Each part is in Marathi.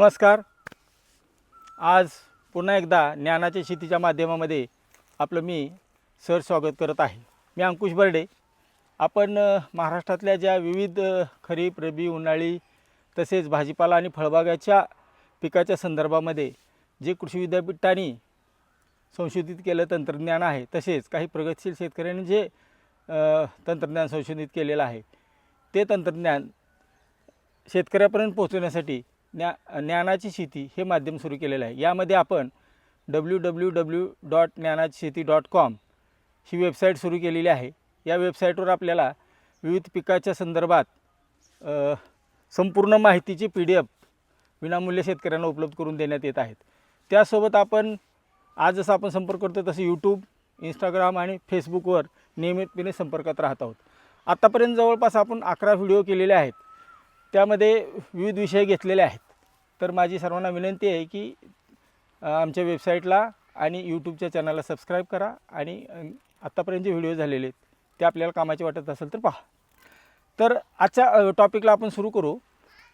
नमस्कार. आज पुन्हा एकदा ज्ञानाच्या शेतीच्या माध्यमामध्ये आपलं मी सर स्वागत करत आहे. मी अंकुश बर्डे. आपण महाराष्ट्रातल्या ज्या विविध खरीप रबी उन्हाळी तसेच भाजीपाला आणि फळबागाच्या पिकाच्या संदर्भामध्ये जे कृषी विद्यापीठाने संशोधित केलं तंत्रज्ञान आहे तसेच काही प्रगतशील शेतकऱ्यांनी जे तंत्रज्ञान संशोधित केलेलं आहे ते तंत्रज्ञान शेतकऱ्यापर्यंत पोहोचवण्यासाठी ज्ञा ज्ञानाची शेती हे माध्यम सुरू केलेलं आहे. यामध्ये आपण डब्ल्यू डब्ल्यू डब्ल्यू डॉट ज्ञानाची शेती डॉट कॉम ही वेबसाईट सुरू केलेली आहे. या वेबसाईटवर आपल्याला विविध पिकाच्या संदर्भात संपूर्ण माहितीची पी डी एफ विनामूल्य शेतकऱ्यांना उपलब्ध करून देण्यात येत आहेत. त्यासोबत आपण आज जसं आपण संपर्क करतो तसं यूट्यूब इंस्टाग्राम आणि फेसबुकवर नियमितपणे संपर्कात राहत आहोत. आत्तापर्यंत जवळपास आपण अकरा व्हिडिओ केलेले आहेत. त्यामध्ये विविध विषय घेतलेले आहेत. तर माझी सर्वांना विनंती आहे की आमच्या वेबसाईटला आणि यूट्यूबच्या चॅनलला सबस्क्राईब करा आणि आत्तापर्यंत जे व्हिडिओ झालेले आहेत ते आपल्याला कामाचे वाटत असेल तर पहा. तर आजच्या टॉपिकला आपण सुरू करू.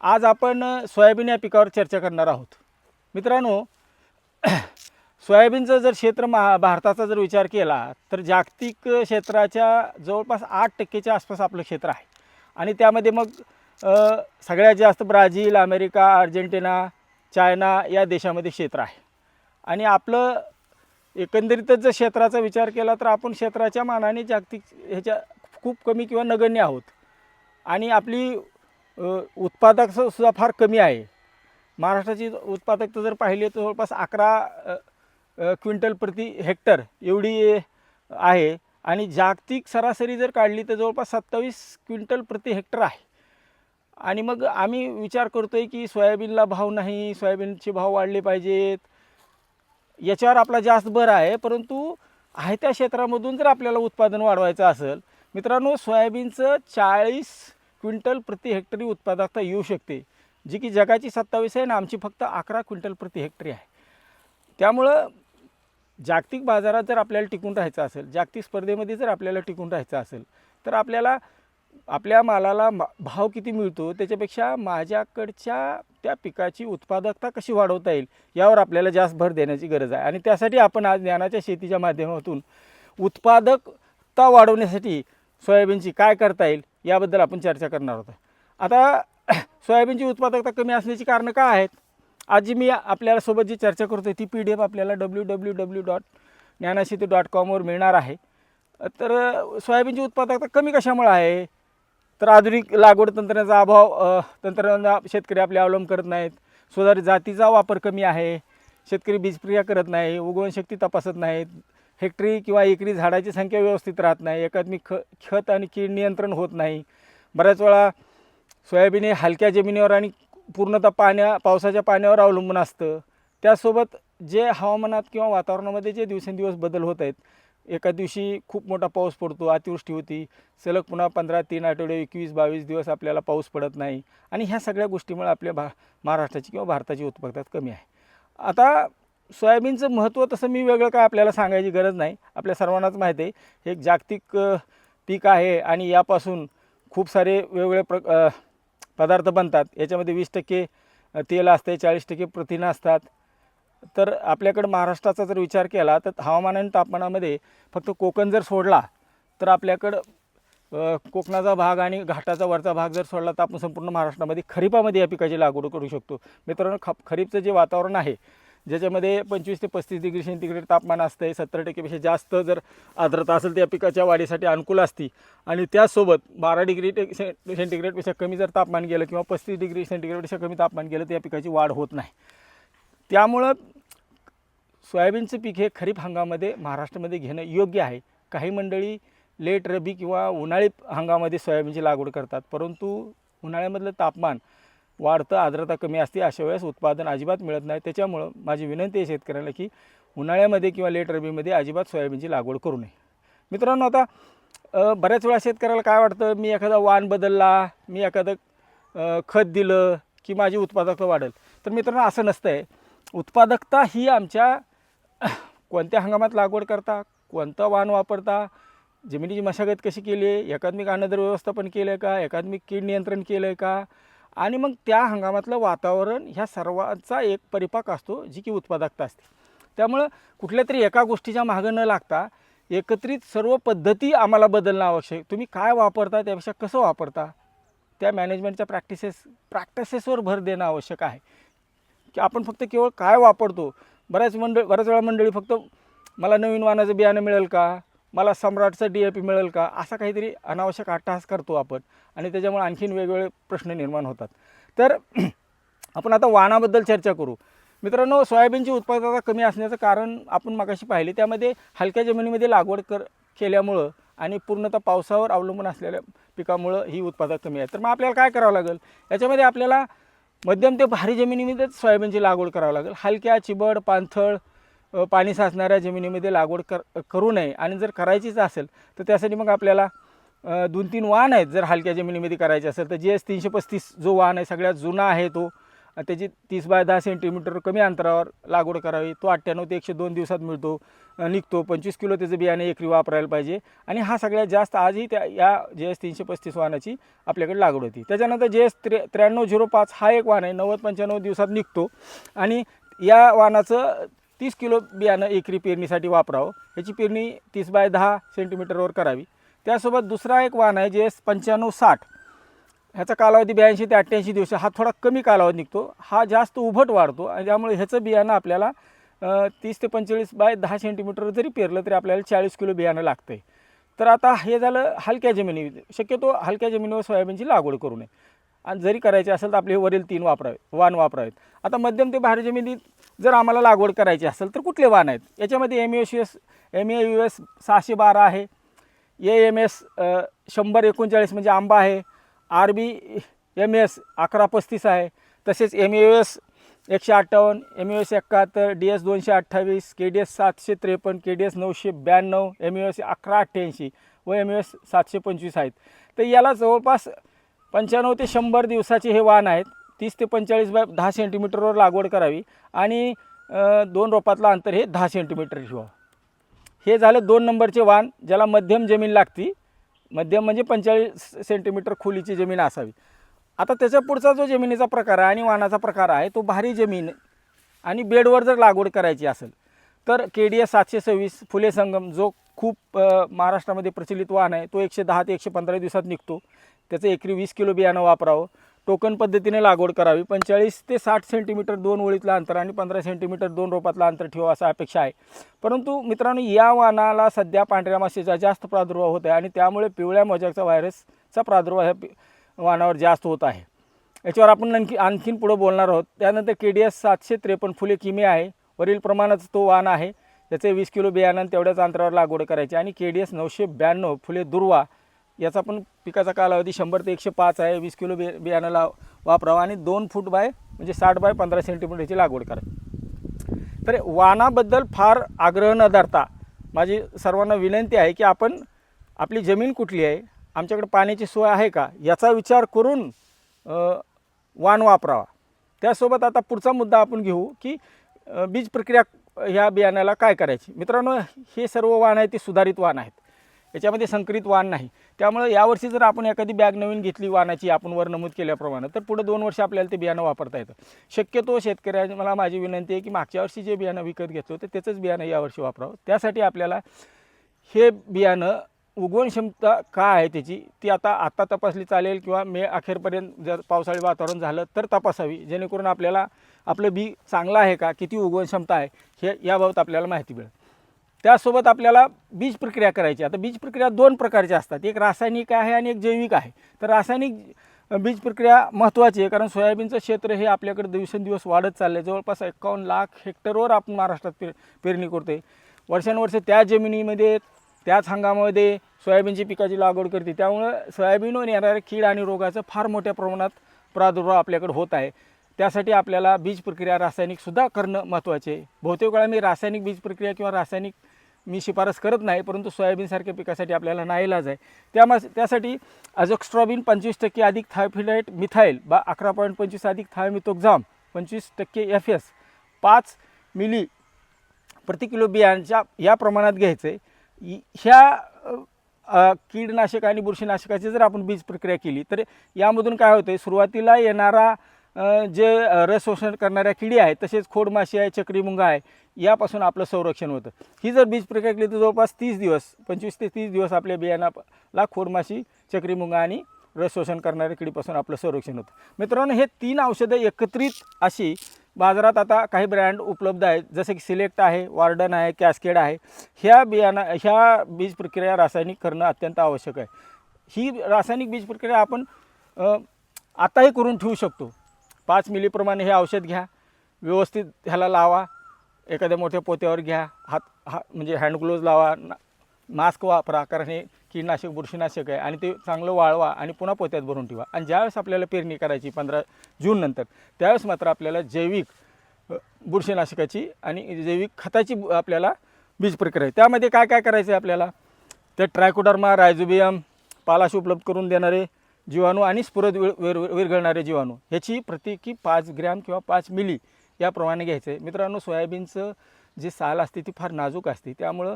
आज आपण सोयाबीन या पिकावर चर्चा करणार आहोत. मित्रांनो सोयाबीनचं जर क्षेत्र महा भारताचा जर विचार केला तर जागतिक क्षेत्राच्या जवळपास आठ टक्केच्या आसपास आपलं क्षेत्र आहे. आणि त्यामध्ये मग सगळ्यात जास्त ब्राझील अमेरिका अर्जेंटिना चायना या देशामध्ये क्षेत्र आहे. आणि आपलं एकंदरीतच जर क्षेत्राचा विचार केला तर आपण क्षेत्राच्या मानाने जागतिक ह्याच्या खूप कमी किंवा नगण्य आहोत. आणि आपली उत्पादकसुद्धा सुद्धा फार कमी आहे. महाराष्ट्राची उत्पादकता जर पाहिली तर जवळपास अकरा क्विंटल प्रति हेक्टर एवढी आहे. आणि जागतिक सरासरी जर काढली तर जवळपास सत्तावीस क्विंटल प्रति हेक्टर आहे. आणि मग आम्ही विचार करतो आहे की सोयाबीनला भाव नाही सोयाबीनचे भाव वाढले पाहिजेत. याच्यावर आपला जास्त भर आहे परंतु आहे त्या क्षेत्रामधून जर आपल्याला उत्पादन वाढवायचं असेल मित्रांनो सोयाबीनचं चाळीस क्विंटल प्रति हेक्टरी उत्पादकता येऊ शकते जी की जगाची सत्तावीस आहे ना आमची फक्त अकरा क्विंटल प्रति हेक्टरी आहे. त्यामुळं जागतिक बाजारात जर आपल्याला टिकून राहायचं असेल जागतिक स्पर्धेमध्ये जर आपल्याला टिकून राहायचं असेल तर आपल्याला आपल्या मालाला मा- भाव किती मिळतो त्याच्यापेक्षा माझ्याकडच्या त्या पिकाची उत्पादकता कशी वाढवता येईल यावर आपल्याला जास्त भर देण्याची गरज आहे. आणि त्यासाठी आपण आज ज्ञानाच्या शेतीच्या माध्यमातून उत्पादकता वाढवण्यासाठी सोयाबीनची काय करता येईल याबद्दल आपण चर्चा करणार आहोत. आता सोयाबीनची उत्पादकता कमी असण्याची कारणं काय आहेत? आज जी मी आपल्याला सोबत जी चर्चा करतो ती पी डी एफ आपल्याला W W W dot Dnyanasheti dot कॉमवर मिळणार आहे. तर सोयाबीनची उत्पादकता कमी कशामुळे आहे? तर आधुनिक लागवड तंत्रज्ञानाचा अभाव अ, शेतकरी आपले अवलंब करत नाहीत. सुधारित जातीचा वापर कमी आहे. शेतकरी बीजप्रिया करत नाही. उगवण शक्ती तपासत नाहीत. हेक्टरी किंवा एकरी झाडाची संख्या व्यवस्थित राहत नाही. एकात्मिक ख खत आणि कीड नियंत्रण होत नाही. बऱ्याच वेळा सोयाबीन हे हलक्या जमिनीवर आणि पूर्णतः पाण्या पावसाच्या पाण्यावर अवलंबून असतं. त्यासोबत जे हवामानात किंवा वातावरणामध्ये जे दिवसेंदिवस बदल होत आहेत एका दिवशी खूप मोठा पाऊस पडतो अतिवृष्टी होती. सलग पुन्हा पंधरा तीन आठवडे एकवीस बावीस दिवस आपल्याला पाऊस पडत नाही. आणि ह्या सगळ्या गोष्टीमुळे आपल्या भा महाराष्ट्राची किंवा भारताची उत्पादकता कमी आहे. आता सोयाबीनचं महत्त्व तसं मी वेगळं काय आपल्याला सांगायची गरज नाही. आपल्या सर्वांनाच माहिती आहे हे एक जागतिक पीक आहे आणि यापासून खूप सारे वेगवेगळे प्र पदार्थ बनतात. याच्यामध्ये वीस टक्के तेल असते चाळीस टक्के प्रथिनं असतात. तर आपल्याकडं महाराष्ट्राचा जर विचार केला तर हवामान आणि तापमानामध्ये फक्त कोकण जर सोडला तर आपल्याकडं कोकणाचा भाग आणि घाटाचा वरचा भाग जर सोडला तर आपण संपूर्ण महाराष्ट्रामध्ये खरीपामध्ये या पिकाची लागवड करू शकतो. मित्रांनो ख खरीपचं जे वातावरण आहे ज्याच्यामध्ये पंचवीस ते पस्तीस डिग्री सेंटीग्रेड तापमान असतं सत्तर टक्केपेक्षा जास्त जर आर्द्रता असेल तर या पिकाच्या वाढीसाठी अनुकूल असते. आणि त्यासोबत बारा डिग्री टे से सेंटीग्रेडपेक्षा कमी जर तापमान गेलं किंवा पस्तीस डिग्री सेंटीग्रेडपेक्षा कमी तापमान गेलं तर या पिकाची वाढ होत नाही. त्यामुळं सोयाबीनचं पीक हे खरीप हंगामामध्ये महाराष्ट्रामध्ये घेणं योग्य आहे. काही मंडळी लेट रबी किंवा उन्हाळी हंगामामध्ये सोयाबीनची लागवड करतात परंतु उन्हाळ्यामधलं तापमान वाढतं आर्द्रता कमी असते अशा वेळेस उत्पादन अजिबात मिळत नाही. त्याच्यामुळं माझी विनंती आहे शेतकऱ्याला की उन्हाळ्यामध्ये किंवा लेट रबीमध्ये अजिबात सोयाबीनची लागवड करू नये. मित्रांनो आता बऱ्याच वेळा शेतकऱ्याला काय वाटतं मी एखादा वाण बदलला मी एखादं खत दिलं की माझी उत्पादकता वाढेल. तर मित्रांनो असं नसतं आहे उत्पादकता ही आमच्या कोणत्या हंगामात लागवड करता कोणतं वाण वापरता जमिनीची मशागत कशी केली आहे एकात्मिक अन्नद्रव्य व्यवस्थापन केलं आहे का एकात्मिक कीड नियंत्रण केलं आहे का आणि मग त्या हंगामातलं वातावरण ह्या सर्वांचा एक परिपाक असतो जी की उत्पादकता असते. त्यामुळं कुठल्या तरी एका गोष्टीच्या मागं न लागता एकत्रित सर्व पद्धती आम्हाला बदलणं आवश्यक. तुम्ही काय वापरता त्यापेक्षा कसं वापरता त्या मॅनेजमेंटच्या प्रॅक्टिसेस प्रॅक्टिसेसवर भर देणं आवश्यक आहे. की आपण फक्त केवळ काय वापरतो? बऱ्याच मंडळ बऱ्याच वेळा मंडळी फक्त मला नवीन वाहनाचं बियाणं मिळेल का? मला सम्राटचं डी ए पी मिळेल का? असा काहीतरी अनावश्यक अट्टहास करतो आपण आणि त्याच्यामुळे आणखीन वेगवेगळे प्रश्न निर्माण होतात. तर आपण आता वाहनाबद्दल चर्चा करू. मित्रांनो सोयाबीनची उत्पादकता कमी असण्याचं कारण आपण मागाशी पाहिले. त्यामध्ये हलक्या जमिनीमध्ये लागवड कर केल्यामुळं आणि पूर्णतः पावसावर अवलंबून असलेल्या पिकामुळं ही उत्पादक कमी आहे. तर मग आपल्याला काय करावं लागेल? याच्यामध्ये आपल्याला मध्यम ते भारी जमिनीमध्येच सोयाबीनची लागवड करावं लागेल. हलक्या चिबड पाणथळ पाणी साचणाऱ्या जमिनीमध्ये लागवड कर करू नये. आणि जर करायचीच असेल तर त्यासाठी मग आपल्याला दोन तीन वाहन आहेत. जर हलक्या जमिनीमध्ये करायचे असेल तर जी एस तीनशे पस्तीस जो वाहन आहे सगळ्यात जुना आहे तो त्याची तीस बाय दहा सेंटीमीटर कमी अंतरावर लागवड करावी. तो अठ्ठ्याण्णव ते एकशे दोन दिवसात मिळतो निघतो. पंचवीस किलो त्याचं बियाणे एकरी वापरायला पाहिजे. आणि हा सगळ्यात जास्त आजही त्या या जे एस तीनशे पस्तीस वाहनाची आपल्याकडे लागवड होती. त्याच्यानंतर जे एस त्रे त्र्याण्णव झिरो पाच हा एक वाहन आहे. नव्वद पंच्याण्णव दिवसात निघतो. आणि या वाहनाचं तीस किलो बियाणं एकरी पेरणीसाठी वापरावं. याची पेरणी तीस बाय दहा सेंटीमीटरवर करावी. त्यासोबत दुसरा एक वाहन आहे जे एस पंच्याण्णव साठ. ह्याचा कालावधी ब्याऐंशी ते अठ्ठ्याऐंशी दिवस हा थोडा कमी कालावधी निघतो. हा जास्त उभट वाढतो आणि त्यामुळे ह्याचं बियाणं आपल्याला तीस ते पंचेचाळीस बाय दहा सेंटीमीटर जरी पेरलं तरी आपल्याला चाळीस किलो बियाणं लागतं आहे तर आता हे झालं हलक्या जमिनी. शक्यतो हलक्या जमिनीवर सोयाबीनची लागवड करू नये. आणि जरी करायची असेल तर आपले हे वरील तीन वापरावे वाण वापरावेत. आता मध्यम ते भारी जमिनीत जर आम्हाला लागवड करायची असेल तर कुठले वाण आहेत? याच्यामध्ये M S S M A U S सहाशे बारा आहे. ए एम एस शंभर एकोणचाळीस म्हणजे आंबा आहे. आर बी एम एस अकरा पस्तीस आहे. तसेच एम यू एस एकशे अठ्ठावन्न एम यू एस एकाहत्तर डी एस दोनशे अठ्ठावीस के डी एस सातशे त्रेपन्न के डी एस नऊशे ब्याण्णव एम यू एस अकरा अठ्ठ्याऐंशी व एम यू एस सातशे पंचवीस आहेत. तर याला जवळपास पंच्याण्णव ते शंभर दिवसाचे हे वाण आहेत. तीस ते पंचेचाळीस बाय दहा सेंटीमीटरवर लागवड करावी आणि दोन रोपातलं अंतर हे दहा सेंटीमीटर ठेवावं हे झालं दोन नंबरचे वाण ज्याला मध्यम जमीन लागती. मध्यम म्हणजे पंचेचाळीस सेंटीमीटर खोलीची जमीन असावी. आता त्याच्या पुढचा जो जमिनीचा प्रकार आहे आणि वाणाचा प्रकार आहे तो भारी जमीन आणि बेडवर जर लागवड करायची असेल तर के डी एस सातशे सव्वीस फुले संगम जो खूप महाराष्ट्रामध्ये प्रचलित वाहन आहे तो एकशे दहा ते एकशे पंधरा दिवसात निघतो. त्याचं एकरी वीस किलो बियाणं वापरावं. टोकन पद्धतीने लागवड करावी. पंचेचाळीस ते साठ सेंटीमीटर दोन ओळीतलं अंतर आणि पंधरा सेंटीमीटर दोन रोपातलं अंतर ठेवा असा अपेक्षा आहे. परंतु मित्रांनो या वानाला सध्या पांढऱ्या माशीचा जास्त प्रादुर्भाव होत आहे आणि त्यामुळे पिवळ्या मोजाकचा व्हायरसचा प्रादुर्भाव ह्या वानावर जास्त होत आहे. याच्यावर आपण आणखी आणखीन पुढं बोलणार आहोत. त्यानंतर के डी एस सातशे त्रेपन्न फुले किमी आहे. वरील प्रमाणात तो वाण आहे. त्याचे वीस किलो बियाणं तेवढ्याच अंतरावर लागवड करायची आणि के डी एस नऊशे ब्याण्णव फुले दुर्वा याचा पण पिकाचा कालावधी शंभर ते एकशे पाच आहे. वीस किलो बि बियाणाला वापरावं आणि दोन फूट बाय म्हणजे साठ बाय पंधरा सेंटीमीटरची लागवड करावी तर वाणाबद्दल फार आग्रह न धरता माझी सर्वांना विनंती आहे की आपण आपली जमीन कुठली आहे आमच्याकडे पाण्याची सोय आहे का याचा विचार करून वाण वापरावा. त्यासोबत आता पुढचा मुद्दा आपण घेऊ की बीज प्रक्रिया ह्या बियाण्याला काय करायची? मित्रांनो हे सर्व वाण आहे ते सुधारित वाण आहेत. याच्यामध्ये संकरित वाण नाही. त्यामुळे यावर्षी जर आपण एखादी बॅग नवीन घेतली वाणाची आपण वर नमूद केल्याप्रमाणे तर पुढे दोन वर्ष आपल्याला ते बियाणं वापरता येतं. शक्यतो शेतकऱ्या मला माझी विनंती आहे की मागच्या वर्षी जे बियाणं विकत घेतलं होतं त्याचंच बियाणं यावर्षी वापरावं. त्यासाठी आपल्याला हे बियाणं उगवण क्षमता काय आहे त्याची ती आता आत्ता तपासली चालेल किंवा मे अखेरपर्यंत जर पावसाळी वातावरण झालं तर तपासावी जेणेकरून आपल्याला आपलं बी चांगलं आहे का किती उगवण क्षमता आहे हे याबाबत आपल्याला माहिती मिळेल. त्यासोबत आपल्याला बीज प्रक्रिया करायची. आता बीज प्रक्रिया दोन प्रकारच्या असतात. एक रासायनिक आहे आणि एक जैविक आहे. तर रासायनिक बीज प्रक्रिया महत्त्वाची आहे कारण सोयाबीनचं क्षेत्र हे आपल्याकडे दिवसेंदिवस वाढत चाललं आहे जवळपास एकावन्न लाख हेक्टरवर आपण महाराष्ट्रात पे पेरणी करतो आहे वर्षानुवर्ष त्या जमिनीमध्ये त्याच हंगामामध्ये सोयाबीनची पिकाची लागवड करते. त्यामुळं सोयाबीनवर येणाऱ्या कीड आणि रोगाचं फार मोठ्या प्रमाणात प्रादुर्भाव आपल्याकडे होत आहे. त्यासाठी आपल्याला बीज प्रक्रिया रासायनिकसुद्धा करणं महत्त्वाचे आहे. बहुतेक वेळा मी रासायनिक बीज प्रक्रिया किंवा रासायनिक मी शिफारस करत नाही परंतु सोयाबीनसारख्या पिकासाठी आपल्याला नाईलाज आहे. त्यामा त्यासाठी अजोक्स्ट्रॉबिन पंचवीस टक्के अधिक थायफिडाईट मिथाईल बा अकरा पॉईंट पंचवीस अधिक थायमिथोक्झाम पंचवीस टक्के एफ एस पाच मिली प्रति किलो बियांच्या या प्रमाणात घ्यायचं. आहे ह्या कीडनाशक आणि बुरशीनाशकाची जर आपण बीज प्रक्रिया केली तर यामधून काय होतं सुरुवातीला येणारा जे रस शोषण करणाऱ्या किडी आहेत तसेच खोडमाशी आहे चक्रीमुंगा आहे यापासून आपलं संरक्षण होतं. ही जर बीज प्रक्रिया केली तर जवळपास तीस दिवस पंचवीस ते तीस दिवस आपल्या बियाणाला खोडमाशी चक्रीमुंगा आणि रस शोषण करणाऱ्या किडीपासून आपलं संरक्षण होतं. मित्रांनो हे तीन औषधं एकत्रित अशी बाजारात आता काही ब्रँड उपलब्ध आहेत. जसे की सिलेक्ट आहे वार्डन आहे कॅस्केड आहे. ह्या बियाणा ह्या बीज प्रक्रिया रासायनिक करणं अत्यंत आवश्यक आहे. ही रासायनिक बीज प्रक्रिया आपण आताही करून ठेवू शकतो. पाच मिलीप्रमाणे हे औषध घ्या. व्यवस्थित ह्याला लावा. एखाद्या मोठ्या पोत्यावर घ्या. हात हा म्हणजे हँडग्लोव्ज लावा. ना मास्क वापरा. कारण हे कीडनाशक बुरशीनाशक आहे आणि ते चांगलं वाळवा आणि पुन्हा पोत्यात भरून ठेवा. आणि ज्यावेळेस आपल्याला पेरणी करायची पंधरा जून नंतर त्यावेळेस मात्र आपल्याला जैविक बुरशीनाशकाची आणि जैविक खताची आपल्याला बीज प्रक्रिया आहे. त्यामध्ये काय काय करायचं आहे आपल्याला? ते ट्रायकोडर्मा रायझोबियम पालाश उपलब्ध करून देणारे जीवाणू आणि स्फुरद विर विर विरघळणारे जीवाणू. ह्याची प्रत्येकी पाच ग्रॅम किंवा पाच मिली याप्रमाणे घ्यायचं. आहे मित्रांनो सोयाबीनचं जे साल असते ती फार नाजूक असते. त्यामुळं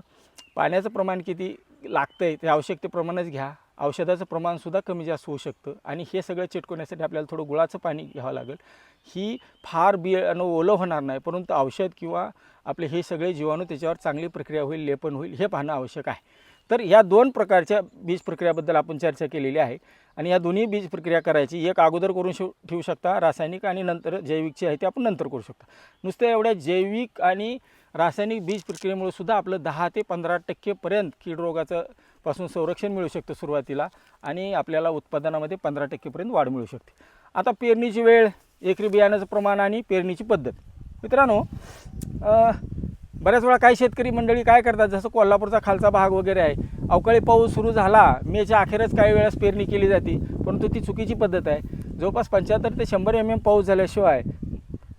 पाण्याचं प्रमाण किती लागतं आहे ते आवश्यकतेप्रमाणेच घ्या. औषधाचं प्रमाणसुद्धा कमी जास्त होऊ शकतं. आणि हे सगळं चिटकवण्यासाठी आपल्याला थोडं गुळाचं पाणी घ्यावं लागेल. ही फार बियाणं ओलं होणार नाही परंतु औषध किंवा आपले हे सगळे जीवाणू त्याच्यावर चांगली प्रक्रिया होईल लेपन होईल हे पाहणं आवश्यक आहे. तर या दोन प्रकारच्या बीज प्रक्रियाबद्दल आपण चर्चा केलेली आहे. आणि या दोन्ही बीज प्रक्रिया करायची एक अगोदर करून शिव ठेवू शकता रासायनिक आणि नंतर जैविकची आहे ती आपण नंतर करू शकता. नुसतं एवढ्या जैविक आणि रासायनिक बीज प्रक्रियेमुळे सुद्धा आपलं दहा ते पंधरा टक्केपर्यंत कीड रोगाचं पासून संरक्षण मिळू शकतं सुरुवातीला आणि आपल्याला उत्पादनामध्ये पंधरा टक्केपर्यंत वाढ मिळू शकते. आता पेरणीची वेळ एकरी बियाण्याचं प्रमाण आणि पेरणीची पद्धत. मित्रांनो बऱ्याच वेळा काही शेतकरी मंडळी काय करतात जसं कोल्हापूरचा खालचा भाग वगैरे आहे अवकाळी पाऊस सुरू झाला मेच्या अखेरच काही वेळेस पेरणी केली जाते परंतु ती चुकीची पद्धत आहे. जवळपास पंच्याहत्तर ते शंभर एम एम पाऊस झाल्याशिवाय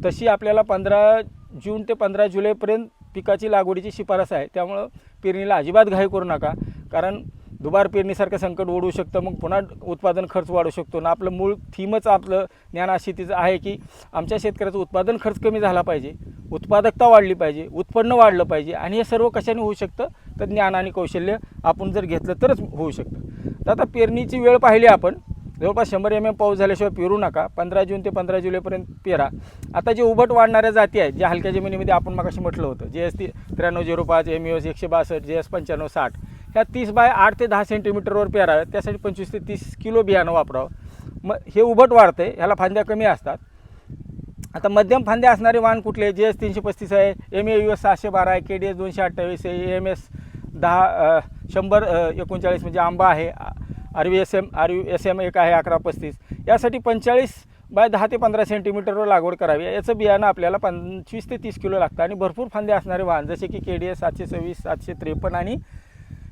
तशी आपल्याला पंधरा जून ते पंधरा जुलैपर्यंत पिकाची लागवडीची शिफारस आहे त्यामुळं पेरणीला अजिबात घाई करू नका. कारण दुबार पेरणीसारखं संकट ओढू शकतं मग पुन्हा उत्पादन खर्च वाढू शकतो. ना आपलं मूळ थीमच आपलं ज्ञान शेतीचं आहे की आमच्या शेतकऱ्याचं उत्पादन खर्च कमी झाला पाहिजे उत्पादकता वाढली पाहिजे उत्पन्न वाढलं पाहिजे आणि हे सर्व कशाने होऊ शकतं? तर ज्ञान आणि कौशल्य आपण जर घेतलं तरच होऊ शकतं. तर आता पेरणीची वेळ पाहिली आपण जवळपास शंभर एम एम पाऊस झाल्याशिवाय पेरू नका पंधरा जून ते पंधरा जुलैपर्यंत पेरा. आता जे उभट वाढणाऱ्या जाती आहेत ज्या हलक्या जमिनीमध्ये आपण मगाशी म्हटलं होतं जे एस ती त्र्याण्णव झिरो पाच एम एस एकशे बासष्ट जे एस पंच्याण्णव साठ ह्या तीस बाय आठ ते दहा सेंटीमीटरवर पेराव्यात त्यासाठी पंचवीस ते तीस किलो बियाणं वापरावं. मग हे उभट वाढतं आहे ह्याला फांद्या कमी असतात. आता मध्यम फांद्या असणारे वाहन कुठले? जे एस तीनशे पस्तीस आहे एम ए यू एस सहाशे बारा आहे के डी एस दोनशे अठ्ठावीस आहे एम एस दहा शंभर एकोणचाळीस म्हणजे आंबा आहे R V S M R U S M एक आहे अकरा पस्तीस. यासाठी पंचेचाळीस बाय दहा ते पंधरा सेंटीमीटरवर लागवड करावी. याचं बियाणं आपल्याला पंचवीस ते तीस किलो लागतं आणि भरपूर फांदे असणारे वाहन जसे की के डी एस सातशे सव्वीस सातशे त्रेपन्न आणि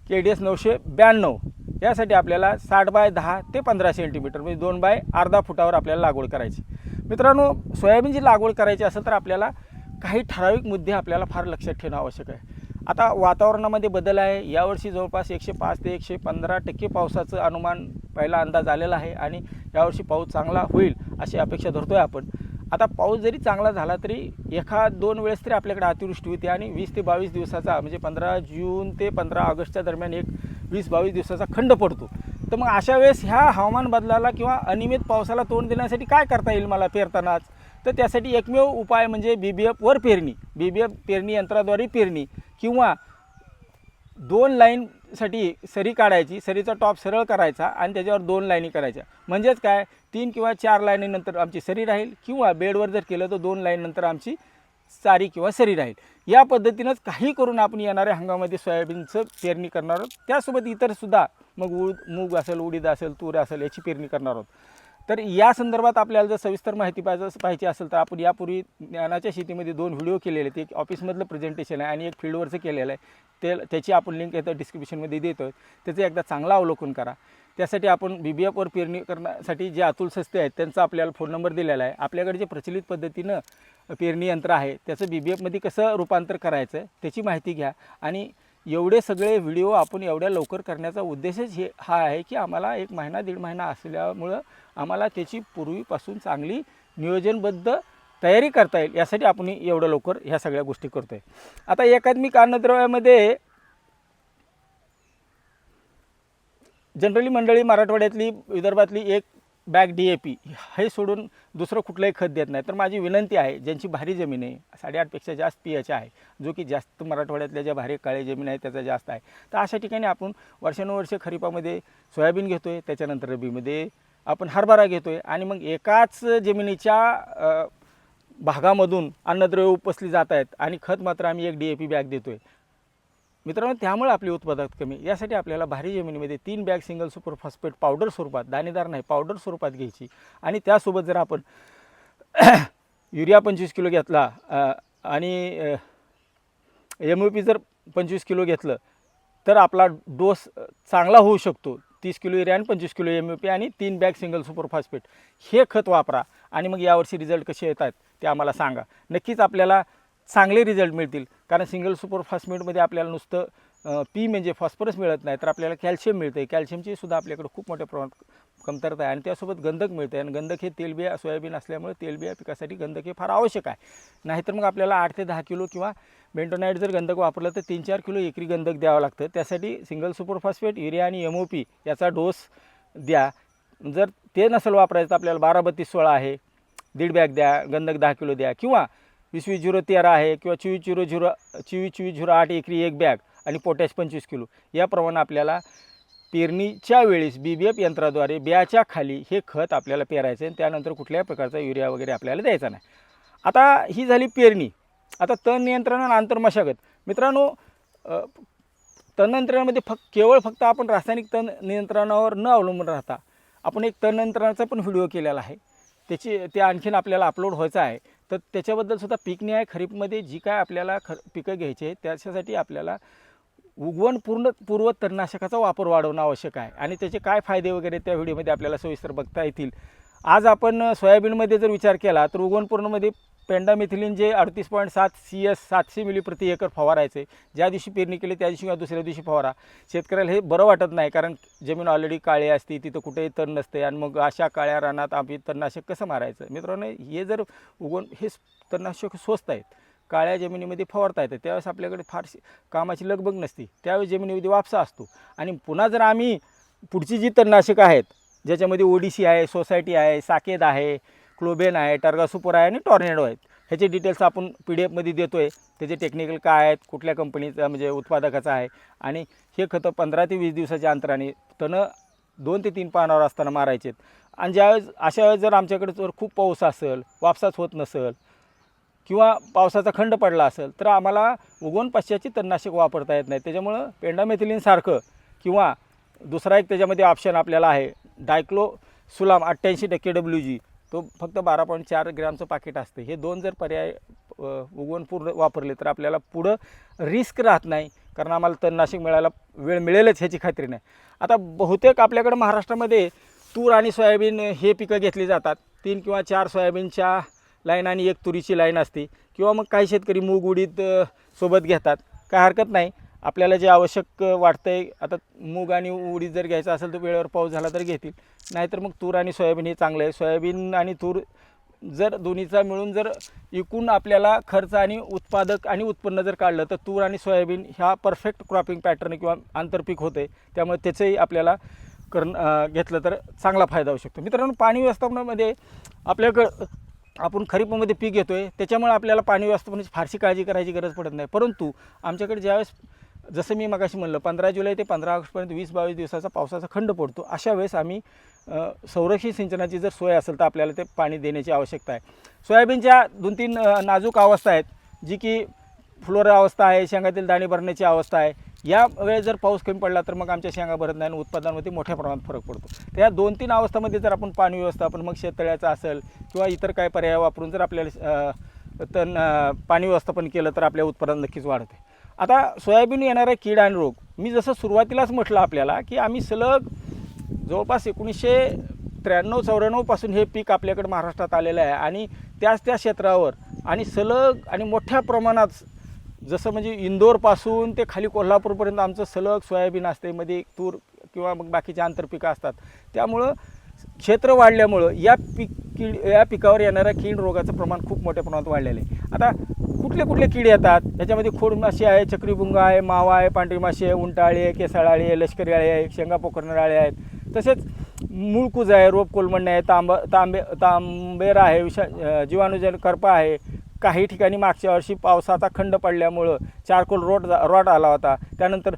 के डी एस नऊशे ब्याण्णव. यासाठी आपल्याला साठ बाय दहा ते पंधरा सेंटीमीटर म्हणजे दोन बाय अर्धा फुटावर आपल्याला लागवड करायची. मित्रांनो सोयाबीनची लागवड करायची असेल तर आपल्याला काही ठराविक मुद्दे आपल्याला फार लक्षात ठेवणं आवश्यक आहे. आता वातावरणामध्ये बदल आहे. यावर्षी जवळपास एकशे पाच ते एकशे पंधरा टक्के पावसाचं अनुमान पहिला अंदाज आलेला आहे आणि यावर्षी पाऊस चांगला होईल अशी अपेक्षा धरतो आहे आपण. आता पाऊस जरी चांगला झाला तरी एखाद दोन वेळेस तरी आपल्याकडे अतिवृष्टी होते आणि वीस ते बावीस दिवसाचा म्हणजे पंधरा जून ते पंधरा ऑगस्टच्या दरम्यान एक वीस बावीस दिवसाचा खंड पडतो. तर मग अशा वेळेस ह्या हवामान बदलाला किंवा अनियमित पावसाला तोंड देण्यासाठी काय करता येईल मला पेरतानाच? तर त्यासाठी एकमेव उपाय म्हणजे बी बी एफवर पेरणी. बी बी एफ पेरणी यंत्राद्वारे पेरणी किंवा दोन लाईन साठी सरी काढायची सरीचा टॉप सरळ करायचा आणि त्याच्यावर दोन लाईनी करायच्या. म्हणजेच काय? तीन किंवा चार लाईनीनंतर आमची सरी राहील किंवा बेडवर जर केलं तर दोन लाईननंतर आमची सारी किंवा सरी राहील. या पद्धतीनंच काही करून आपण येणाऱ्या हंगामामध्ये सोयाबीनचं पेरणी करणार आहोत. त्यासोबत इतरसुद्धा मग उड मूग असेल उडीद असेल तूर असेल याची पेरणी करणार आहोत. तर या संदर्भात आपल्याला जर सविस्तर माहिती पाहिजे पाहिजे असेल तर आपण यापूर्वी ज्ञानाच्या शेतीमध्ये दोन व्हिडिओ केलेले आहेत. एक ऑफिसमधलं प्रेझेंटेशन आहे आणि एक फील्डवरचं केलेलं आहे. ते त्याची आपण लिंक येतं डिस्क्रिप्शनमध्ये देतो त्याचं एकदा चांगलं अवलोकन करा. त्यासाठी आपण बी बी एफवर पेरणी करण्यासाठी जे अतुल सस्ते आहेत त्यांचा आपल्याला फोन नंबर दिलेला आहे. आपल्याकडे जे प्रचलित पद्धतीनं पेरणी यंत्र आहे त्याचं बी बी एफमध्ये कसं रूपांतर करायचं त्याची माहिती घ्या. आणि एवढे सगळे व्हिडिओ आपण एवढ्या लवकर करण्याचा उद्देशच हे हा आहे की आम्हाला एक महिना दीड महिना असल्यामुळं आम्हाला त्याची पूर्वीपासून चांगली नियोजनबद्ध तयारी करता येईल यासाठी आपण एवढं लवकर ह्या सगळ्या गोष्टी करतो आहे आता एकात्मिक अन्नद्रव्यामध्ये जनरली मंडळी मराठवाड्यातली विदर्भातली एक बॅग डी ए पी हे सोडून दुसरं कुठलंही खत देत नाही. तर माझी विनंती आहे ज्यांची भारी जमीन आहे साडेआठपेक्षा जास्त पी एच आहे जो की जास्त मराठवाड्यातल्या ज्या भारी काळे जमीन आहे त्याचा जास्त आहे. तर अशा ठिकाणी आपण वर्षानुवर्षे खरीपामध्ये सोयाबीन घेतो आहे त्याच्यानंतर रबीमध्ये आपण हरभरा घेतो आहे आणि मग एकाच जमिनीच्या भागामधून अन्नद्रव्य उपसली जात आहेत आणि खत मात्र आम्ही एक डी ए पी बॅग देतो आहे मित्रांनो त्यामुळे आपली उत्पादक कमी यासाठी आपल्याला भारी जमिनीमध्ये तीन bag single super phosphate powder स्वरूपात दाणेदार नाही पावडर स्वरूपात घ्यायची. आणि त्यासोबत जर आपण युरिया पंचवीस किलो घेतला आणि एम ओ पी जर पंचवीस किलो घेतलं तर आपला डोस चांगला होऊ शकतो. तीस किलो युरिया आणि पंचवीस किलो एम ओ पी आणि तीन बॅग सिंगल सुपर फॉस्फेट. हे खत वापरा आणि मग यावर्षी रिझल्ट कसे येतात ते आम्हाला सांगा. नक्कीच आपल्याला चांगले रिझल्ट मिळतील. कारण सिंगल सुपर फॉस्फेटमध्ये आपल्याला नुसतं पी म्हणजे फॉस्फरस मिळत नाही तर आपल्याला कॅल्शियम मिळतं आहे कॅल्शियमची सुद्धा आपल्याकडे खूप मोठ्या प्रमाणात कमतरता आहे आणि त्यासोबत गंधक मिळते आणि गंधक हे तेलबिया सोयाबीन असल्यामुळे तेलबिया पिकासाठी गंधक हे फार आवश्यक आहे. नाहीतर मग आपल्याला आठ ते दहा किलो किंवा बेंटोनाईट जर गंधक वापरलं तर तीन चार किलो एकरी गंधक द्यावं लागतं. त्यासाठी सिंगल सुपर फॉस्फेट युरिया आणि एम ओ पी याचा डोस द्या. जर ते नसेल वापरायचं तर आपल्याला बारा बत्तीस सोळा आहे. दीड बॅग द्या गंधक दहा किलो द्या. किंवा वीस वीस झिरो तेरा आहे किंवा चोवीस झिरो झिरो चोवीस चोवीस झिरो आठ एकरी एक बॅग आणि पोटॅश पंचवीस किलो. याप्रमाणे आपल्याला पेरणीच्या वेळेस बी बी एफ यंत्राद्वारे बियाच्या खाली हे खत आपल्याला पेरायचं आहे. आणि त्यानंतर कुठल्याही प्रकारचा युरिया वगैरे आपल्याला द्यायचा नाही. आता ही झाली पेरणी. आता तण नियंत्रण आणि आंतरमशागत. मित्रांनो अ, तण नियंत्रणामध्ये फक्त केवळ फक्त आपण रासायनिक तण नियंत्रणावर न अवलंबून राहता आपण एक तण नियंत्रणाचा पण व्हिडिओ केलेला आहे. त्याची ते आणखीन आपल्याला अपलोड व्हायचं आहे. तर त्याच्याबद्दल सुद्धा पीक निहाय खरीपमध्ये जी काय आपल्याला ख पिकं घ्यायची आहे त्याच्यासाठी आपल्याला उगवण पूर्ण पूर्व तणनाशकाचा वापर वाढवणं आवश्यक आहे. आणि त्याचे काय फायदे वगैरे त्या व्हिडिओमध्ये आपल्याला सविस्तर बघता येतील. आज आपण सोयाबीनमध्ये जर विचार केला तर उगवणपूर्णमध्ये पेंडामिथिलिन जे अडतीस पॉईंट सात सी एस सातशे मिली प्रति एकर फवारायचे ज्या दिवशी पेरणी केली त्या दिवशी किंवा दुसऱ्या दिवशी फवारा. शेतकऱ्याला हे बरं वाटत नाही कारण जमीन ऑलरेडी काळी असते तिथं कुठेही तण नसते आणि मग अशा काळ्या रानात आम्ही तणनाशक कसं मारायचं? मित्रांनो हे जर उगवण हे तणनाशक स्वस्त आहेत काळ्या जमिनीमध्ये फवारता येतं त्यावेळेस आपल्याकडे फारशी कामाची लगबग नसती त्यावेळेस जमिनीमध्ये वापसा असतो. आणि पुन्हा जर आम्ही पुढची जी तणनाशकं आहेत ज्याच्यामध्ये ओडिसी आहे सोसायटी आहे साकेत आहे क्लोबेन आहे टर्गासुपर आहे आणि टॉर्नेडो आहेत. ह्याचे डिटेल्स आपण पी डी एफमध्ये देतो आहे त्याचे टेक्निकल काय आहेत कुठल्या कंपनीचा म्हणजे उत्पादकाचं आहे. आणि हे खतं पंधरा ते वीस दिवसाच्या अंतराने तणं दोन ते तीन पानावर असताना मारायचे आणि ज्यावेळेस अशा वेळेस जर आमच्याकडे जर खूप पाऊस असेल वापसाच होत नसेल किंवा पावसाचा खंड पडला असेल तर आम्हाला उगवण पश्चातची तणनाशक वापरता येत नाही. त्याच्यामुळं पेंडामेथिलिनसारखं किंवा दुसरा एक त्याच्यामध्ये ऑप्शन आपल्याला आहे. डायक्लो सुलाम अठ्ठ्याऐंशी टक्के डब्ल्यू जी तो फक्त बारा पॉईंट चार ग्रॅमचं पाकिट असते. हे दोन जर पर्याय उगवून पूर्ण वापरले तर आपल्याला पुढं रिस्क राहत नाही. कारण आम्हाला तणनाशक मिळायला वेळ मिळेलच ह्याची खात्री नाही. आता बहुतेक आपल्याकडं महाराष्ट्रामध्ये तूर आणि सोयाबीन हे पिकं घेतली जातात. तीन किंवा चार सोयाबीनच्या लाईन आणि एक तुरीची लाईन असते. किंवा मग काही शेतकरी मूग उडीद सोबत घेतात. काय हरकत नाही. आपल्याला जे आवश्यक वाटतं आहे आता मूग आणि उडीद जर घ्यायचा असेल तर वेळेवर पाऊस झाला तर घेतील. नाहीतर मग तूर आणि सोयाबीन हे चांगलं आहे. सोयाबीन आणि तूर जर दोन्हीचा मिळून जर एकूण आपल्याला खर्च आणि उत्पादक आणि उत्पन्न जर काढलं तर तूर आणि सोयाबीन ह्या परफेक्ट क्रॉपिंग पॅटर्न किंवा आंतरपीक होते त्यामुळे त्याचंही आपल्याला करणं घेतलं तर चांगला फायदा होऊ शकतो. मित्रांनो पाणी व्यवस्थापनामध्ये आपल्याकडं आपण खरीपामध्ये पीक घेतो आहे त्याच्यामुळे आपल्याला पाणी व्यवस्थापनाची फारशी काळजी करायची गरज पडत नाही. परंतु आमच्याकडे ज्यावेळेस जसं मी मगाशी म्हणलं पंधरा जुलै ते पंधरा ऑगस्टपर्यंत वीस बावीस दिवसाचा पावसाचा खंड पडतो. अशा वेळेस आम्ही संरक्षित सिंचनाची जर सोय असेल तर आपल्याला ते पाणी देण्याची आवश्यकता आहे. सोयाबीनच्या दोन तीन नाजूक अवस्था आहेत जी की फ्लोरा अवस्था आहे शेंगातील दाणे भरण्याची अवस्था आहे. या वेळेस जर पाऊस कमी पडला तर मग आमच्या शेंगा भरत नाही आणि उत्पादनामध्ये मोठ्या प्रमाणात फरक पडतो. तर या दोन तीन अवस्थामध्ये जर आपण पाणी व्यवस्थापन मग शेततळ्याचं असेल किंवा इतर काय पर्याय वापरून जर आपल्याला तण पाणी व्यवस्थापन केलं तर आपल्या उत्पादन नक्कीच वाढते. आता सोयाबीन येणारा कीड आणि रोग मी जसं सुरुवातीलाच म्हटलं आपल्याला की आम्ही सलग जवळपास एकोणीसशे त्र्याण्णव चौऱ्याण्णवपासून हे पीक आपल्याकडे महाराष्ट्रात आलेलं आहे. आणि त्याच त्या क्षेत्रावर आणि सलग आणि मोठ्या प्रमाणात जसं म्हणजे इंदोरपासून ते खाली कोल्हापूरपर्यंत आमचं सलग सोयाबीन असते मध्ये तूर किंवा मग बाकीचे आंतरपिकं असतात. त्यामुळं क्षेत्र वाढल्यामुळं या पीक कीड या पिकावर येणाऱ्या कीड रोगाचं प्रमाण खूप मोठ्या प्रमाणात वाढलेलं आहे. आता कुठले कुठले कीड येतात? त्याच्यामध्ये खोडमाशी आहे चक्रीभुंगा आहे मावा आहे पांढरी माशी आहे उंटाळी आहे केसाळाळी आहे लष्करी आळी आहे शेंगा पोखरणाळी आळे आहेत. तसेच मूळकूज आहे रोप कोलमंड आहे तांब तांबे तांबेरा आहे विषा जीवाणूजन करपा आहे. काही ठिकाणी मागच्या वर्षी पावसाचा खंड पडल्यामुळं चारकोल रोड रॉड आला होता. त्यानंतर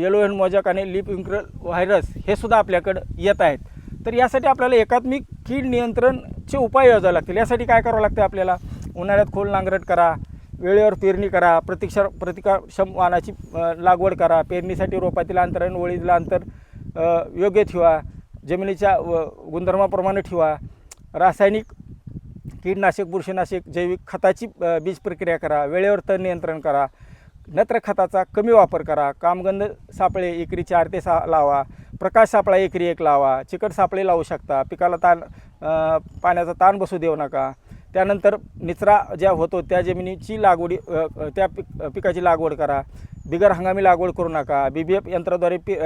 येलो हेड मोजक आणि लिप इंक्र व्हायरस हे सुद्धा आपल्याकडं येत आहेत. तर यासाठी आपल्याला एकात्मिक कीड नियंत्रणचे उपाय योजावे लागतील. यासाठी काय करावं लागतं आपल्याला? उन्हाळ्यात खोल नांगरट करा वेळेवर पेरणी करा प्रतिक्षार प्रतिकारक्षम वाहनाची लागवड करा पेरणीसाठी रोपातील अंतर आणि ओळीतलं अंतर योग्य ठेवा जमिनीच्या व गुणधर्माप्रमाणे ठेवा रासायनिक कीडनाशक बुरशीनाशक जैविक खताची बीज प्रक्रिया करा वेळेवर तण नियंत्रण करा नत्र खताचा कमी वापर करा कामगंध सापळे एकरी चार ते सहा लावा प्रकाश सापळा एकरी एक लावा चिकट सापळे लावू शकता पिकाला ताण पाण्याचा ताण बसू देऊ नका. त्यानंतर निचरा ज्या होतो त्या जमिनीची लागवडी त्या पिक पिकाची लागवड करा. बिगर हंगामी लागवड करू नका. बी बी एफ यंत्राद्वारे पे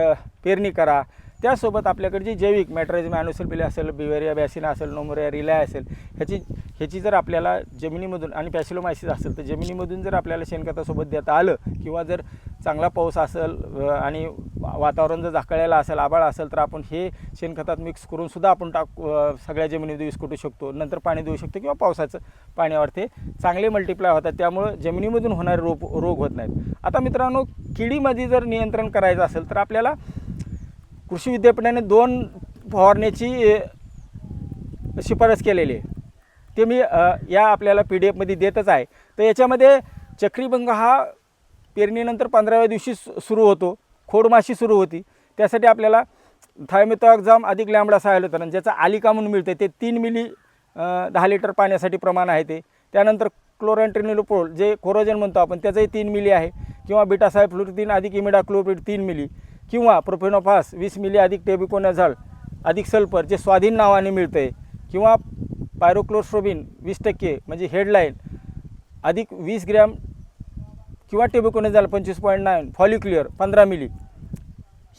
पेरणी करा. त्यासोबत आपल्याकडे जी जैविक मॅट्रायझम ॲनोसल्पिले असेल बिवेरिया बॅसिना असेल नोमोरिया रिलाय असेल ह्याची ह्याची जर आपल्याला जमिनीमधून आणि पॅसिलोमायसिस असेल तर जमिनीमधून जर आपल्याला शेणखतासोबत देता आलं किंवा जर चांगला पाऊस असेल आणि वातावरण जर झाकळलेलं असेल आबाळ असेल तर आपण हे शेणखतात मिक्स करून सुद्धा आपण टाक सगळ्या जमिनीमध्ये विस्कटू शकतो. नंतर पाणी देऊ शकतो किंवा पावसाचं पाण्यावर. ते चांगले मल्टिप्लाय होतात. त्यामुळं जमिनीमधून होणारे रोग रोग होत नाहीत. आता मित्रांनो किडीमध्ये जर नियंत्रण करायचं असेल तर आपल्याला कृषी विद्यापीठाने दोन फवारण्याची शिफारस केलेली आहे. ते मी या आपल्याला पी डी एफमध्ये देतच आहे. तर याच्यामध्ये चक्रीभंग हा पेरणीनंतर पंधराव्या दिवशी सु सुरू होतो. खोडमाशी सुरू होती. त्यासाठी आपल्याला थायमेथॉक्झाम अधिक लॅमडा सायलोथरन ज्याचं आलिका म्हणून मिळते ते तीन मिली दहा लिटर पाण्यासाठी प्रमाण आहे ते. त्यानंतर क्लोरॅन्ट्रिनिलोपोल जे कोरोजन म्हणतो आपण त्याचंही तीन मिली आहे. किंवा बीटासायफ्लुरिन अधिक इमिडा क्लोप्रिड तीन मिली. किंवा प्रोफेनोफास वीस मिली अधिक टेबिकोनाझाल अधिक सल्फर जे स्वाधीन नावाने मिळतं आहे किंवा पायरोक्लोस्ट्रोबिन वीस टक्के म्हणजे हेडलाईन अधिक वीस ग्रॅम किंवा टेबिकोनाझाल पंचवीस पॉईंट नाईन फॉलिक्युलर पंधरा मिली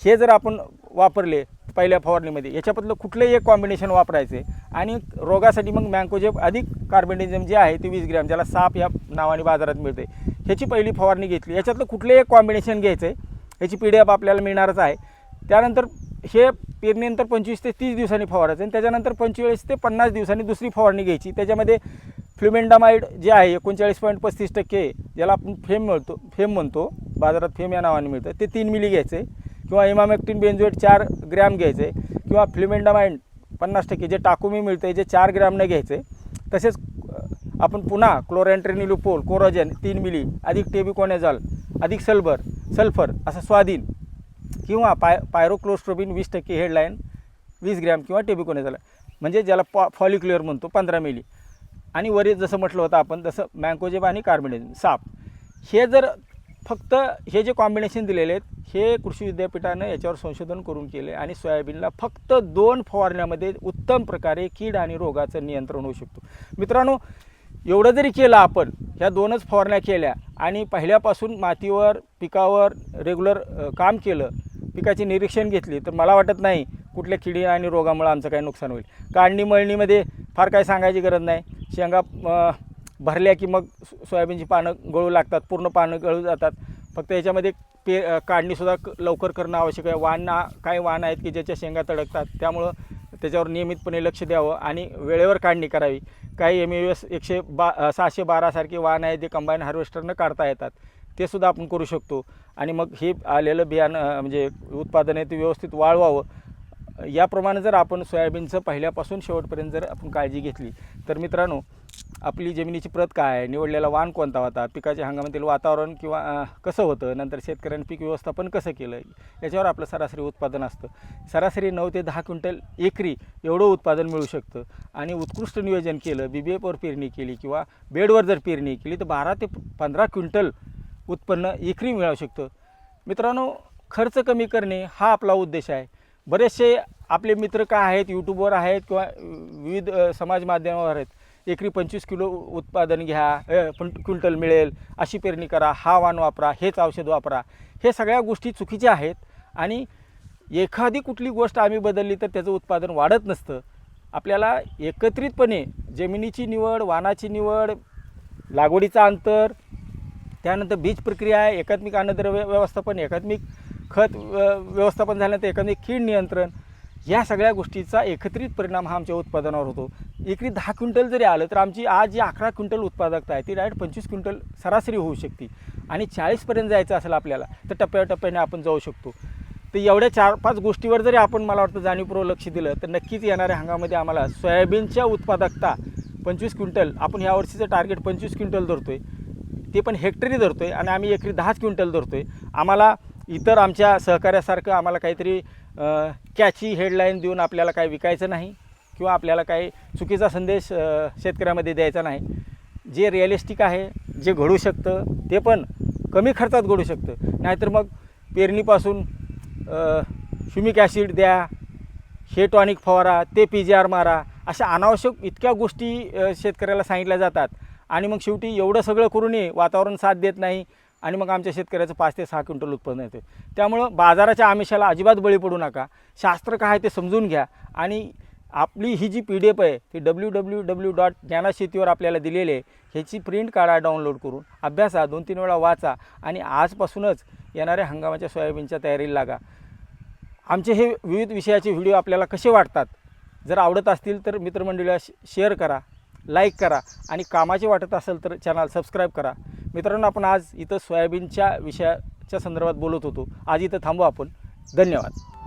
हे जर आपण वापरले पहिल्या फवारणीमध्ये याच्याबद्दल कुठलंही एक कॉम्बिनेशन वापरायचं आणि रोगासाठी मग मँकोजेब अधिक कार्बेनिझम जे आहे ते वीस ग्रॅम ज्याला साप या नावाने बाजारात मिळते ह्याची पहिली फवारणी घेतली. याच्यातलं कुठलंही एक कॉम्बिनेशन घ्यायचं आहे ह्याची पी डी एफ आपल्याला मिळणारच आहे. त्यानंतर हे पेरणीनंतर पंचवीस ते तीस दिवसांनी फवारायचं आणि त्याच्यानंतर पंचेचाळीस ते पन्नास दिवसांनी दुसरी फवारणी घ्यायची. त्याच्यामध्ये फ्लुमेंडामाईड जे आहे एकोणचाळीस पॉईंट पस्तीस टक्के ज्याला आपण फेम मिळतो फेम म्हणतो बाजारात फेम या नावाने मिळतं ते तीन मिली घ्यायचं. आहे किंवा इमामेक्टिन बेंजोएट चार ग्रॅम घ्यायचं. आहे किंवा फ्लुमेंडामाईड पन्नास टक्के जे टाकुमी मिळतं आहे जे चार ग्रॅमनं घ्यायचं. आहे तसेच आपण पुन्हा क्लोरॅन्ट्रेनिलुपोल कोरोजन तीन मिली अधिक टेबिकोनेझॉल अधिक सल्बर सल्फर असं स्वाधीन किंवा पाय पायरोक्लोस्ट्रोबिन वीस टक्के हेडलाईन वीस ग्रॅम किंवा टेबिकोनेझॉल म्हणजे ज्याला पॉ फॉलिक्युलर म्हणतो पंधरा मिली. आणि वरील जसं म्हटलं होतं आपण तसं मँकोजेब आणि कार्बोनेझम साप. हे जर फक्त हे जे कॉम्बिनेशन दिलेले आहेत हे कृषी विद्यापीठानं याच्यावर संशोधन करून केले आणि सोयाबीनला फक्त दोन फवारण्यामध्ये उत्तम प्रकारे कीड आणि रोगाचं नियंत्रण होऊ शकतो. मित्रांनो एवढं जरी केलं आपण ह्या दोनच फवारण्या केल्या आणि पहिल्यापासून मातीवर पिकावर रेग्युलर काम केलं पिकाची निरीक्षण घेतली तर मला वाटत नाही कुठल्या किडी आणि रोगामुळे आमचं काही नुकसान होईल. काढणी मळणीमध्ये फार काही सांगायची गरज नाही. शेंगा भरल्या की मग सोयाबीनची पानं गळू लागतात पूर्ण पानं गळू जातात. फक्त याच्यामध्ये पे काढणीसुद्धा लवकर करणं आवश्यक आहे. वाणा काही वाण आहेत की ज्याच्या शेंगा तडकतात त्यामुळं त्याच्यावर नियमितपणे लक्ष द्यावं आणि वेळेवर काढणी करावी. काही एम यू एस एकशे बा सहाशे बारासारखे वाहन आहेत जे कंबाईन हार्वेस्टरनं काढता येतात. ते सुद्धा आपण करू शकतो. आणि मग हे आलेलं बियाणं म्हणजे उत्पादन आहे ते व्यवस्थित वाळवावं. याप्रमाणे जर आपण सोयाबीनचं पहिल्यापासून शेवटपर्यंत जर आपण काळजी घेतली तर मित्रांनो आपली जमिनीची प्रत काय आहे? निवडलेला वाण कोणता होता? पिकाच्या हंगामातील वातावरण किंवा कसं होतं? नंतर शेतकऱ्यांनी पीक व्यवस्थापन कसं केलं याच्यावर आपलं सरासरी उत्पादन असतं. सरासरी नऊ ते दहा क्विंटल एकरी एवढं उत्पादन मिळू शकतं. आणि उत्कृष्ट नियोजन केलं बी बी एफवर पेरणी केली किंवा बेडवर जर पेरणी केली तर बारा ते पंधरा क्विंटल उत्पन्न एकरी मिळू शकतं. मित्रांनो खर्च कमी करणे हा आपला उद्देश आहे. बरेचसे आपले मित्र काय आहेत? यूट्यूबवर आहेत किंवा विविध समाज माध्यमावर आहेत. एकरी पंचवीस किलो उत्पादन घ्या पण क्विंटल मिळेल अशी पेरणी करा हा वाण वापरा हेच औषध वापरा. हे सगळ्या गोष्टी चुकीच्या आहेत आणि एखादी कुठली गोष्ट आम्ही बदलली तर त्याचं उत्पादन वाढत नसतं. आपल्याला एकत्रितपणे जमिनीची निवड वाणाची निवड लागवडीचं अंतर त्यानंतर बीज प्रक्रिया आहे एकात्मिक अन्नद्रव्य व्यवस्थापन एकात्मिक खत व्य- व्यवस्थापन झाल्यानंतर एकात्मिक कीड नियंत्रण या सगळ्या गोष्टीचा एकत्रित परिणाम हा आमच्या उत्पादनावर होतो. एकरी दहा क्विंटल जरी आलं तर आमची आज जी अकरा क्विंटल उत्पादकता आहे ती डायरेक्ट पंचवीस क्विंटल सरासरी होऊ शकते. आणि चाळीसपर्यंत जायचं असेल आपल्याला तर टप्प्याटप्प्याने आपण जाऊ शकतो. तर एवढ्या चार पाच गोष्टीवर जरी आपण मला वाटतं जाणीवपूर्वक लक्ष दिलं तर नक्कीच येणाऱ्या हंगामामध्ये आम्हाला सोयाबीनच्या उत्पादकता पंचवीस क्विंटल आपण यावर्षीचं टार्गेट पंचवीस क्विंटल धरतो आहे ते पण हेक्टरी धरतो आहे आणि आम्ही एकरी दहाच क्विंटल धरतो आहे आम्हाला इतर आमच्या सहकार्यासारखं आम्हाला काहीतरी कॅची हेडलाईन देऊन आपल्याला काही विकायचं नाही. किंवा आपल्याला काही चुकीचा संदेश शेतकऱ्यामध्ये द्यायचा नाही. जे रिअलिस्टिक आहे जे घडू शकतं ते पण कमी खर्चात घडू शकतं. नाहीतर मग पेरणीपासून ह्युमिक ॲसिड द्या हे टॉनिक फवारा ते पी जी आर मारा अशा अनावश्यक इतक्या गोष्टी शेतकऱ्याला सांगितल्या जातात. आणि मग शेवटी एवढं सगळं करूनही वातावरण साथ देत नाही आणि मग आमच्या शेतकऱ्याचं पाच ते सहा क्विंटल उत्पन्न येते. त्यामुळं बाजाराच्या आमिषाला अजिबात बळी पडू नका. शास्त्र काय आहे ते समजून घ्या आणि आपली ही जी पी डी एफ आहे ती डब्ल्यू डब्ल्यू डब्ल्यू डॉट ज्ञानाशेतीवर आपल्याला दिलेली आहे ह्याची प्रिंट काढा डाउनलोड करून अभ्यासा दोन तीन वेळा वाचा आणि आजपासूनच येणाऱ्या हंगामाच्या सोयाबीनच्या तयारीला लागा. आमचे हे विविध विषयाचे व्हिडिओ आपल्याला कसे वाटतात? जर आवडत असतील तर मित्रमंडळीला श शेअर करा लाईक करा आणि कामाचे वाटत असेल तर चॅनल सबस्क्राईब करा. मित्रांनो आपण आज इथं सोयाबीनच्या विषयाच्या संदर्भात बोलत होतो. आज इथं थांबू आपण. धन्यवाद.